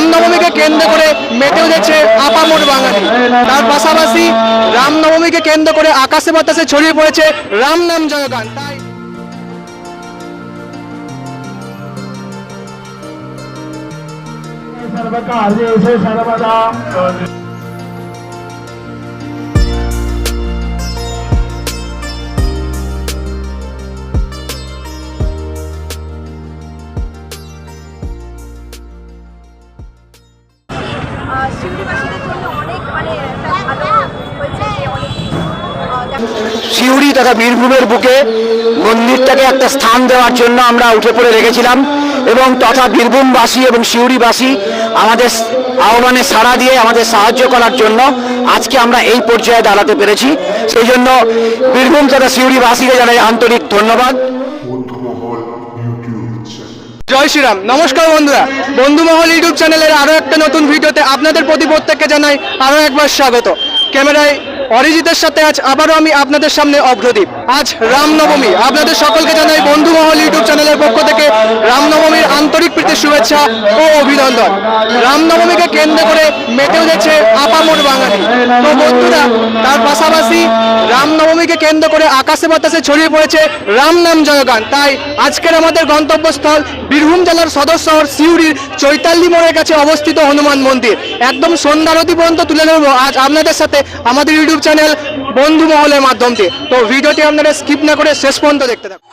রামনবমীকে কেন্দ্র করে মেতে উঠেছে আপামোর বাঙালি তার পাশাপাশি রামনবমীকে কেন্দ্র করে আকাশে বাতাসে ছড়িয়ে পড়েছে রাম নাম জয়গান তাই सर्वकार्येषु सर्वदा সিউড়ি তথা বীরভূমের বুকে মন্দিরটাকে একটা স্থান দেওয়ার জন্য আমরা উঠে পড়ে রেখেছিলাম এবং তথা বীরভূমবাসী এবং সিউড়িবাসী আমাদের আহ্বানে সাড়া দিয়ে আমাদের সাহায্য করার জন্য আজকে আমরা এই পর্যায়ে দাঁড়াতে পেরেছি। সেই জন্য বীরভূম তথা সিউড়িবাসীকে জানাই আন্তরিক ধন্যবাদ। জয় শ্রীরাম। নমস্কার বন্ধুরা। বন্ধু মহল ইউটিউব চ্যানেলের আরও একটা নতুন ভিডিওতে আপনাদের প্রতি প্রত্যেককে জানাই আরও একবার স্বাগত। ক্যামেরায় অরিজিতের সাথে আজ আবারও আমি আপনাদের সামনে অগ্রদীপ। আজ রামনবমী। আপনাদের সকলকে জানাই বন্ধু মহল ইউটিউব চ্যানেলের পক্ষ থেকে রামনবমীর আন্তরিক প্রীতি, শুভেচ্ছা ও অভিনন্দন। রামনবমীকে কেন্দ্র করে মেতে উঠেছে আপামোর বাঙালি। তো বন্ধুরা, তার পাশাপাশি রামনবমীকে কেন্দ্র করে আকাশে বাতাসে ছড়িয়ে পড়েছে রাম নাম জয়গান তাই আজকের আমাদের গন্তব্যস্থল বীরভূম জেলার সদর শহর সিউড়ির চৈতাল্লি মোড়ের কাছে অবস্থিত হনুমান মন্দির। একদম সন্ধ্যারতি পর্যন্ত তুলে ধরবো। আজ আপনাদের সাথে আমাদের ইউটিউব চ্যানেল বন্ধু মহলের মাধ্যম দিয়ে। তো ভিডিওটি আপনারা স্কিপ না করে শেষ পর্যন্ত দেখতে থাকুন।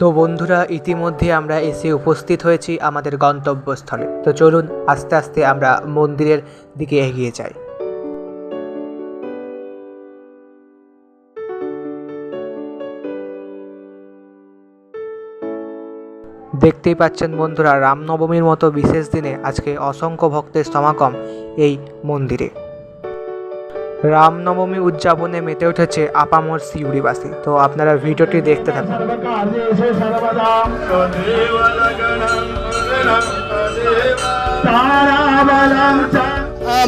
তো বন্ধুরা, ইতিমধ্যে আমরা এসে উপস্থিত হয়েছি আমাদের গন্তব্যস্থলে। তো চলুন, আস্তে আস্তে আমরা মন্দিরের দিকে এগিয়ে যাই। দেখতেই পাচ্ছেন বন্ধুরা, রামনবমীর মতো বিশেষ দিনে আজকে অসংখ্য ভক্তের সমাগম এই মন্দিরে। রামনবমী উদযাপনে মেতে উঠেছে আপামর সিউড়িবাসী। তো আপনারা ভিডিওটি দেখতে থাকুন।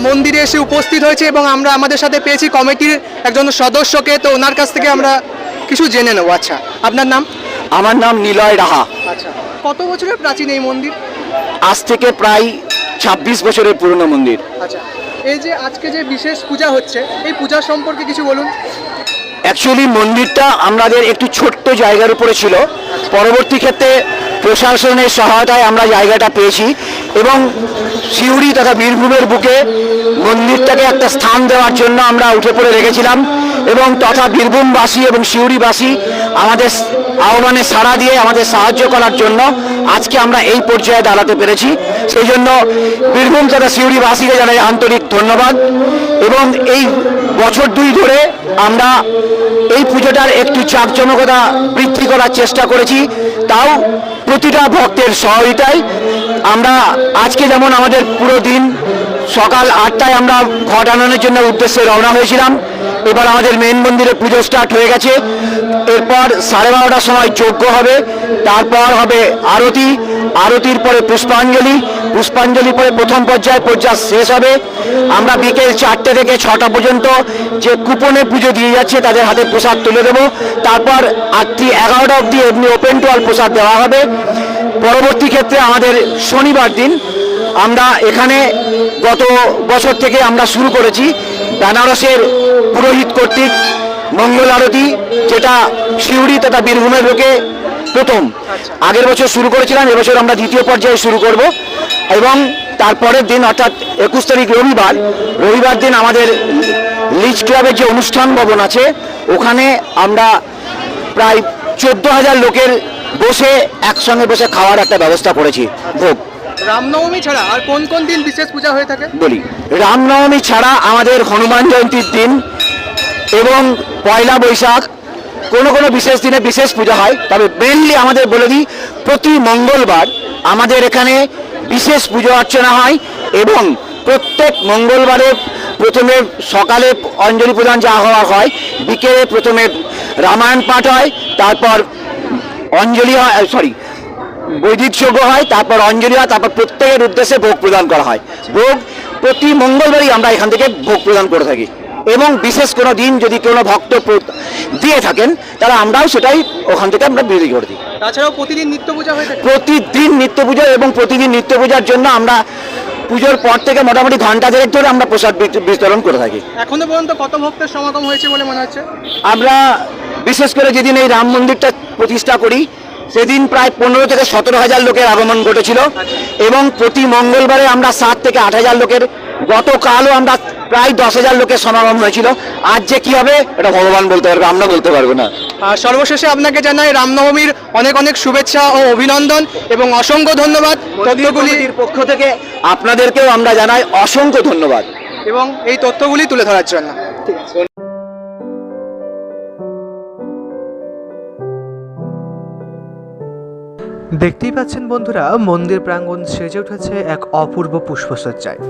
মন্দিরে এসে উপস্থিত হয়েছে এবং আমরা আমাদের সাথে পেয়েছি কমিটির একজন সদস্যকে তো ওনার কাছ থেকে আমরা কিছু জেনে নেব। আচ্ছা আপনার নাম? আমার নাম নিলয় রাহা। আচ্ছা কত বছরের প্রাচীন এই মন্দির? আজ থেকে প্রায় ছাব্বিশ বছরের পুরনো মন্দির। আচ্ছা এই যে আজকে যে বিশেষ পূজা হচ্ছে, এই পূজা সম্পর্কে কিছু বলুন। অ্যাকচুয়ালি মন্দিরটা আমাদের একটু ছোট্ট জায়গার উপরে ছিল। পরবর্তী ক্ষেত্রে প্রশাসনের সহায়তায় আমরা জায়গাটা পেয়েছি এবং সিউড়ি তথা বীরভূমের বুকে মন্দিরটাকে একটা স্থান দেওয়ার জন্য আমরা উঠে পড়ে রেখেছিলাম এবং তথা বীরভূমবাসী এবং সিউড়িবাসী আমাদের আহ্বানে সাড়া দিয়ে আমাদের সাহায্য করার জন্য আজকে আমরা এই পর্যায়ে দাঁড়াতে পেরেছি। সেই জন্য বীরভূম তথা সিউড়িবাসীকে জানাই আন্তরিক ধন্যবাদ এবং এই বছর দুই ধরে আমরা এই পুজোটার একটু জাঁকজমকতা বৃদ্ধি করার চেষ্টা করেছি, তাও প্রতিটা ভক্তের সহযোগিতায়। আমরা আজকে যেমন আমাদের পুরো দিন সকাল আটটায় আমরা ঘট আননের জন্য উদ্দেশ্যে রওনা হয়েছিলাম এবার আমাদের মেন মন্দিরে পুজো স্টার্ট হয়ে গেছে। এরপর সাড়ে বারোটার সময় যজ্ঞ হবে, তারপর হবে আরতি। আরতির পরে পুষ্পাঞ্জলি পুষ্পাঞ্জলি পরে প্রথম পর্যায়ে পর্যায় শেষ হবে। আমরা বিকেল চারটে থেকে ছটা পর্যন্ত যে কুপনে পুজো দিয়ে যাচ্ছে, তাদের হাতে প্রসাদ তুলে দেবো। তারপর রাত্রি এগারোটা অবধি এমনি ওপেন টু অল প্রসাদ দেওয়া হবে। পরবর্তী ক্ষেত্রে আমাদের শনিবার দিন আমরা এখানে গত বছর থেকে আমরা শুরু করেছি বেনারসের পুরোহিত কর্তৃক মঙ্গল আরতি, যেটা সিউড়ি তথা বীরভূমের লোকে প্রথম। আগের বছর শুরু করেছিলাম, এবছর আমরা দ্বিতীয় পর্যায়ে শুরু করব। এবং তারপরের দিন, অর্থাৎ একুশ তারিখ রবিবার রবিবার দিন আমাদের লিজ ক্লাবের যে অনুষ্ঠান ভবন আছে, ওখানে আমরা প্রায় চোদ্দ হাজার লোকের বসে একসঙ্গে বসে খাওয়ার একটা ব্যবস্থা করেছি। ভোগ। রামনবমী ছাড়া আর কোন কোন দিন বিশেষ পূজা হয়ে থাকে? বলি, রামনবমী ছাড়া আমাদের হনুমান জয়ন্তীর দিন এবং পয়লা বৈশাখ কোনো কোনো বিশেষ দিনে বিশেষ পূজা হয়। তবে মেনলি আমাদের বলে দিই, প্রতি মঙ্গলবার আমাদের এখানে বিশেষ পুজো অর্চনা হয় এবং প্রত্যেক মঙ্গলবারে প্রথমে সকালে অঞ্জলি প্রদান যা হওয়া হয়, বিকেলে প্রথমে রামায়ণ পাঠ হয়, তারপর অঞ্জলি হয় সরি বৈদিক যজ্ঞ হয় তারপর অঞ্জলি হয় তারপর প্রত্যেকের উদ্দেশ্যে ভোগ প্রদান করা হয়। ভোগ প্রতি মঙ্গলবারই আমরা এখান থেকে ভোগ প্রদান করে থাকি। এবং বিশেষ কোনো দিন যদি কোনো ভক্ত দিয়ে থাকেন তাহলে আমরাও সেটাই ওখান থেকে আমরা বিরোধী করে দিই তাছাড়াও প্রতিদিন নিত্য পূজা হয়ে থাকে? প্রতিদিন নিত্য পুজো এবং প্রতিদিন নিত্য পূজার জন্য আমরা পুজোর পর থেকে মোটামুটি ঘণ্টা দেড়েক ধরে আমরা প্রসাদ বিত- বিতরণ করে থাকি। এখনও পর্যন্ত কত ভক্তের সমাগম হয়েছে বলে মনে হচ্ছে? আমরা বিশেষ করে যেদিন এই রাম মন্দিরটা প্রতিষ্ঠা করি সেদিন প্রায় পনেরো থেকে সতেরো হাজার লোকের আগমন ঘটেছিল এবং প্রতি মঙ্গলবারে আমরা সাত থেকে আট হাজার লোকের গতকালও আমরা প্রায় দশ হাজার লোকের সমাগম হয়েছিল। আজ যে কি হবে এটা ভগবান বলতে পারবে আমরা বলতে পারব না। আর সর্বশেষে আপনাকে জানাই রামনবমীর অনেক অনেক শুভেচ্ছা ও অভিনন্দন এবং অসংখ্য ধন্যবাদ তথ্যগুলি কমিটির পক্ষ থেকে আপনাদেরকেও আমরা জানাই অসংখ্য ধন্যবাদ। এবং এই তথ্যগুলি তুলে ধরার জন্য। দেখতেই পাচ্ছেন বন্ধুরা মন্দির প্রাঙ্গণ সেজে উঠেছে এক অপূর্ব পুষ্পসজ্জায়।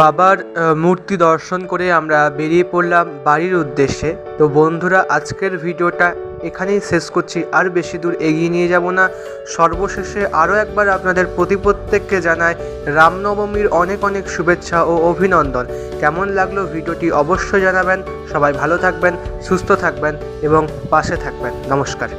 বাবার মূর্তি দর্শন করে আমরা বেরিয়ে পড়লাম বাড়ির উদ্দেশ্যে। তো বন্ধুরা, আজকের ভিডিওটা এখানেই শেষ করছি। আর বেশি দূর এগিয়ে নিয়ে যাব না। সর্বশেষে আরও একবার আপনাদের প্রতি প্রত্যেককে জানাই রামনবমীর অনেক অনেক শুভেচ্ছা ও অভিনন্দন। কেমন লাগল ভিডিওটি অবশ্যই জানাবেন। সবাই ভালো থাকবেন, সুস্থ থাকবেন এবং পাশে থাকবেন। নমস্কার।